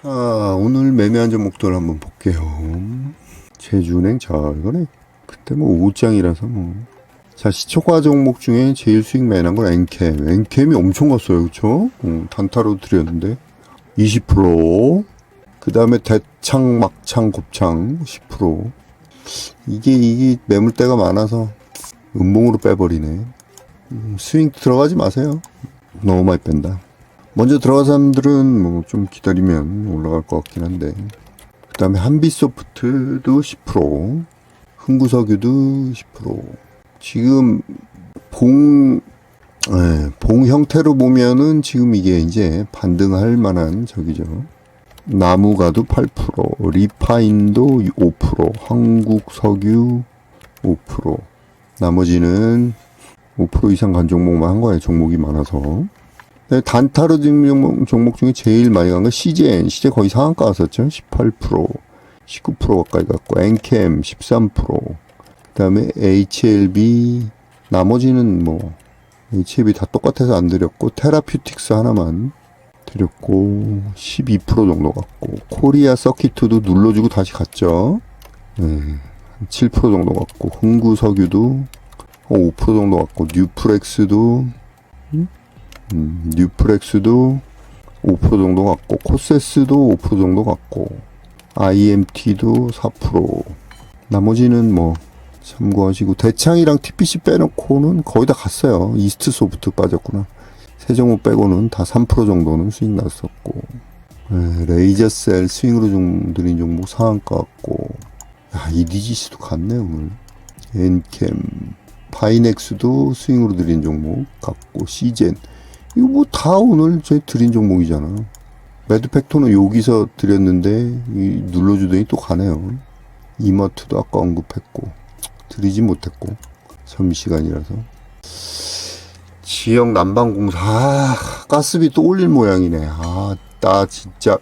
자, 오늘 매매한 종목들 한번 볼게요. 제주은행, 자, 이거네. 그때 뭐 5장이라서 뭐. 자, 시초과 종목 중에 제일 수익 많이 난 건 엔캠. 엔캠이 엄청 갔어요. 그쵸? 어, 단타로 드렸는데. 20%. 그 다음에 대창, 막창, 곱창 10%. 이게, 이게 매물대가 많아서 음봉으로 빼버리네. 음, 스윙 들어가지 마세요. 너무 많이 뺀다. 먼저 들어간 사람들은 뭐 좀 기다리면 올라갈 것 같긴 한데. 그 다음에 한비소프트도 10%, 흥구석유도 10%. 지금 봉, 예, 봉 형태로 보면은 지금 이게 이제 반등할 만한 저기죠. 나무가도 8%, 리파인도 5%, 한국석유 5%. 나머지는 5% 이상 간 종목만 한 거예요. 종목이 많아서. 네, 단타로 든 종목, 종목 중에 제일 많이 간 건 CJN. CJ 거의 상한가 왔었죠. 18%, 19% 가까이 갔고, 엔캠 13%, 그 다음에 HLB, 나머지는 뭐, HLB 다 똑같아서 안 드렸고, 테라퓨틱스 하나만 드렸고, 12% 정도 갔고, 코리아 서키트도 눌러주고 다시 갔죠. 네, 한7% 정도 갔고, 흥구석유도 5% 정도 갔고, 뉴프렉스도 음, 뉴프렉스도 5% 정도 갔고 코세스도 5% 정도 갔고 IMT도 4% 나머지는 뭐 참고하시고 대창이랑 TPC 빼놓고는 거의 다 갔어요. 이스트 소프트 빠졌구나. 세종호 빼고는 다 3% 정도는 수익 났었고. 네, 레이저셀 스윙으로 종 들인 종목 상한가 같고. 야, 이디지스도 갔네 오늘. 엔캠 파이넥스도 스윙으로 들인 종목 같고 시젠 이거 뭐 다 오늘 제 드린 종목이잖아. 매드팩토는 여기서 드렸는데 이 눌러주더니 또 가네요. 이마트도 아까 언급했고 드리지 못했고 점심시간이라서 지역 난방공사 아, 가스비 또 올릴 모양이네. 아, 나 진짜